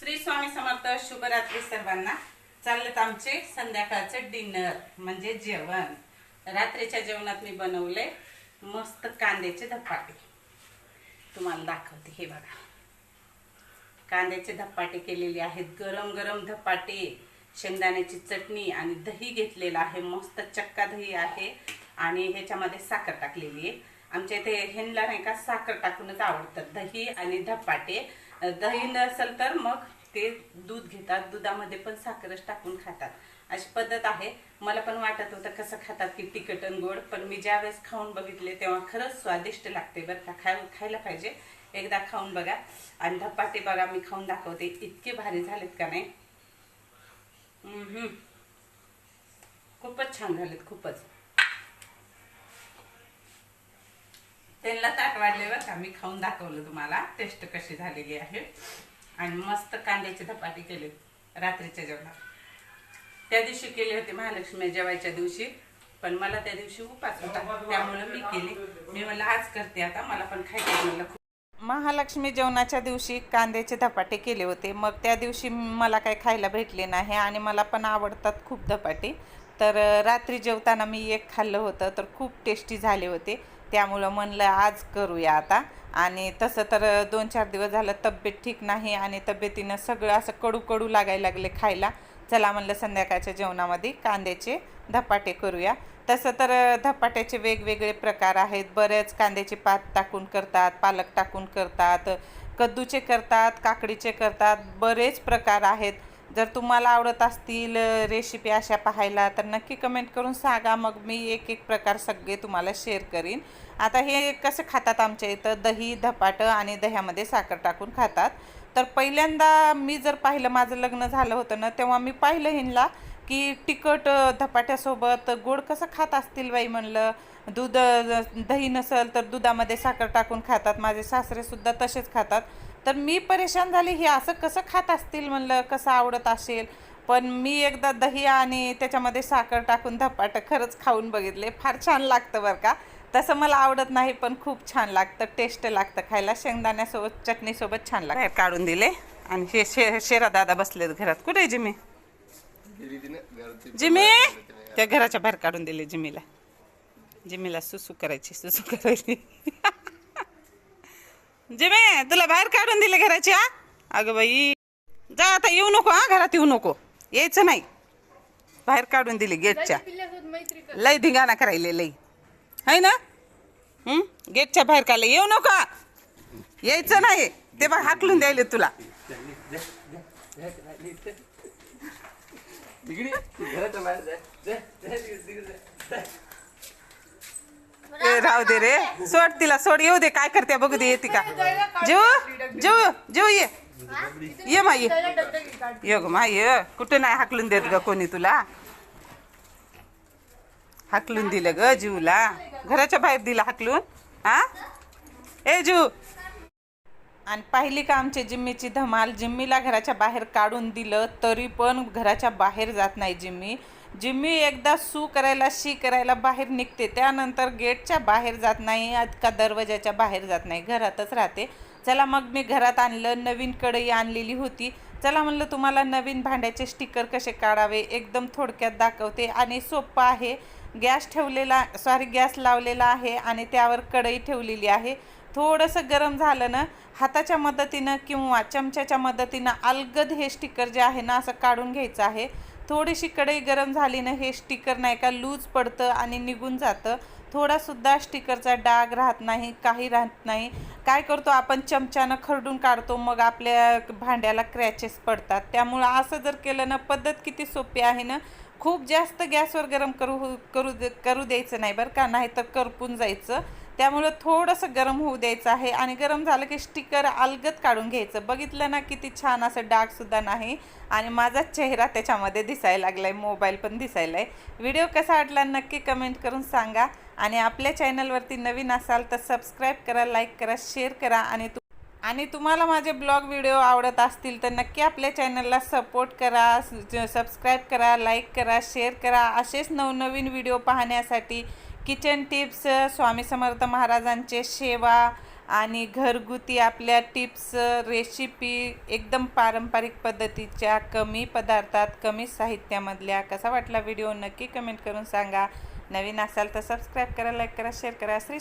श्री स्वामी समर्थ शुभरात्री सर्वांना. चाललेत आमचे संध्याकाळचे डिनर म्हणजे जेवण. रात्रीच्या जेवणात मी बनवले मस्त कांद्याचे धपाटे. तुम्हाला दाखवते हे बघा. कांद्याचे धपाटे केलेले आहेत. गरम गरम धपाटे शेंगदाण्याची चटणी आणि दही घेतलेलं आहे. मस्त चक्का दही आहे आणि ह्याच्यामध्ये साखर टाकलेली आहे. आमच्या इथे हेनला नाही का साखर टाकूनच आवडतात. दही आणि धपाटे. दही नसेल तर मग ते दूध घेतात. दुधामध्ये पण साखरच टाकून खातात. अशी पद्धत आहे. मला पण वाटत होतं कसं खातात की तिखट आणि गोड पण मी ज्यावेळेस खाऊन बघितले तेव्हा खरंच स्वादिष्ट लागते बरं का. खाय खायला पाहिजे. एकदा खाऊन बघा. आणि धपाटे बघा मी खाऊन दाखवते. इतके भारी झालेत का नाही? खूपच छान झालेत खूपच. त्यांना ताट वाढले बरं का मी खाऊन दाखवलं तुम्हाला. टेस्ट कशी झालेली आहे. आणि मस्त कांद्याची धपाटी केले रात्रीच्या जेवणात. त्या दिवशी केले होते महालक्ष्मी जेवायच्या दिवशी पण मला त्या दिवशी उपास होता. त्यामुळे मी केली. मी म्हणलं आज करते आता मला पण खायचं म्हणलं महालक्ष्मी जेवणाच्या दिवशी कांद्याचे धपाटे केले होते. मग त्या दिवशी मला काही खायला भेटले नाही आणि मला पण आवडतात खूप धपाटे. तर रात्री जेवताना मी एक खाल्लं होतं तर खूप टेस्टी झाले होते. त्यामुळं म्हणलं आज करूया आता. आणि तसं तर दोन चार दिवस झालं तब्येत ठीक नाही आणि तब्येतीनं सगळं असं कडू कडू लागायला लागले खायला. चला म्हणलं संध्याकाळच्या जेवणामध्ये कांद्याचे धपाटे करूया. तसं तर धपाट्याचे वेगवेगळे प्रकार आहेत. बरेच कांद्याचे पात टाकून करतात पालक टाकून करतात कद्दूचे करतात काकडीचे करतात. बरेच प्रकार आहेत. जर तुम्हाला आवडत असतील रेसिपी अशा पाहायला तर नक्की कमेंट करून सांगा. मग मी एक एक प्रकार सगळे तुम्हाला शेअर करीन. आता हे कसं खातात आमच्या इथं? दही धपाटं आणि दह्यामध्ये साखर टाकून खातात. तर पहिल्यांदा मी जर पाहिलं माझं लग्न झालं होतं ना तेव्हा मी पाहिलं हिंला की तिखट धपाट्यासोबत गोड कसं खात असतील बाई म्हणलं. दूध दही नसेल तर दुधामध्ये साखर टाकून खातात. माझे सासरेसुद्धा तसेच खातात. तर मी परेशान झाली हे असं कसं खात असतील म्हणलं कसं आवडत असेल? पण मी एकदा दही आणि त्याच्यामध्ये साखर टाकून धपाटं खरंच खाऊन बघितले. फार छान लागतं बरं का. तसं मला आवडत नाही पण खूप छान लागतं टेस्ट लागतं खायला. शेंगदाण्यासोबत चटणीसोबत छान लागतं. काढून दिले. आणि हे शे शेरा दादा बसलेत घरात. कुठे जिमी? जिमी? त्या घराच्या बाहेर काढून दिले जिमीला. जिमीला सुसू करायची सुसू करायची. जिमे तुला बाहेर काढून दिले घराची हा? अगं बाई जा आता येऊ नको हा घरात येऊ नको. यायचं नाही. बाहेर काढून दिली गेटच्या. लय धिंगाणा करायले लय. है ना? हं? गेटच्या बाहेर काढले. येऊ नका. यायचं नाही. ते बघ हाकलून द्यायले तुला. तिकडे घराच्या बाहेर जाय जाय जाय तिकडे जाय ए, राहू दे रे. सोड तिला सोड. येऊ दे काय करते बघू दे येते का? जेव जेव जेव ये. ये मा ये ये ग मा ये. कुठे नाही हाकलून देत ग कोणी तुला? हाकलून दिलं ग जीवला. घराच्या बाहेर दिला हाकलून हा ए जीव. आणि पाहिली का आमच्या जिम्मीची धमाल? जिम्मीला घराच्या बाहेर काढून दिलं तरी पण घराच्या बाहेर जात नाही जिम्मी. जिम्मी एकदा सू करायला शी करायला बाहेर निघते. त्यानंतर गेटच्या बाहेर जात नाही का दरवाजाच्या बाहेर जात नाही. घरातच राहते. चला मग मी घरात आणलं नवीन कढई आणलेली होती. चला म्हणलं तुम्हाला नवीन भांड्याचे स्टिकर कसे काढावे? एकदम थोडक्यात दाखवते. आणि सोपं आहे. गॅस ठेवलेला सॉरी गॅस लावलेला आहे आणि त्यावर कढई ठेवलेली आहे. थोडंसं गरम झालं ना हाताच्या मदतीनं किंवा चमच्याच्या मदतीनं अलगद हे स्टिकर जे आहे ना असं काढून घ्यायचं आहे. थोडीशी कढई गरम झाली ना हे स्टिकर नाही का लूज पडतं आणि निघून जातं. थोडासुद्धा स्टिकरचा डाग राहत नाही काही राहत नाही. काय करतो आपण? चमच्यानं खरडून काढतो मग आपल्या भांड्याला क्रॅचेस पडतात. त्यामुळं असं जर केलं ना पद्धत किती सोपी आहे ना खूप जास्त गॅसवर गरम करू करू दे करू द्यायचं नाही बरं का नाही तर करपून जायचं. त्यामुळं थोडंसं गरम होऊ द्यायचं आहे आणि गरम झालं की स्टिकर अलगत काढून घ्यायचं. बघितलं ना किती छान असं डागसुद्धा नाही आणि माझा चेहरा त्याच्यामध्ये दिसायला लागला आहे मोबाईल पण दिसायला आहे व्हिडिओ कसा वाटला नक्की कमेंट करून सांगा आणि आपल्या चॅनलवरती नवीन असाल तर सबस्क्राईब करा लाईक करा शेअर करा आणि तु आणि तुम्हाला माझे ब्लॉग व्हिडिओ आवडत असतील तर नक्की आपल्या चॅनलला सपोर्ट करा सबस्क्राईब करा लाईक करा शेअर करा. असेच नवनवीन व्हिडिओ पाहण्यासाठी किचन टिप्स स्वामी समर्थ महाराजांचे सेवा आणि घरगुती आपल्या टिप्स रेसिपी एकदम पारंपरिक पद्धतीच्या कमी पदार्थात कमी साहित्यामधल्या. कसा वाटला व्हिडिओ नक्की कमेंट करून सांगा. नवीन असाल तर सबस्क्राईब करा लाईक करा शेअर करा. श्री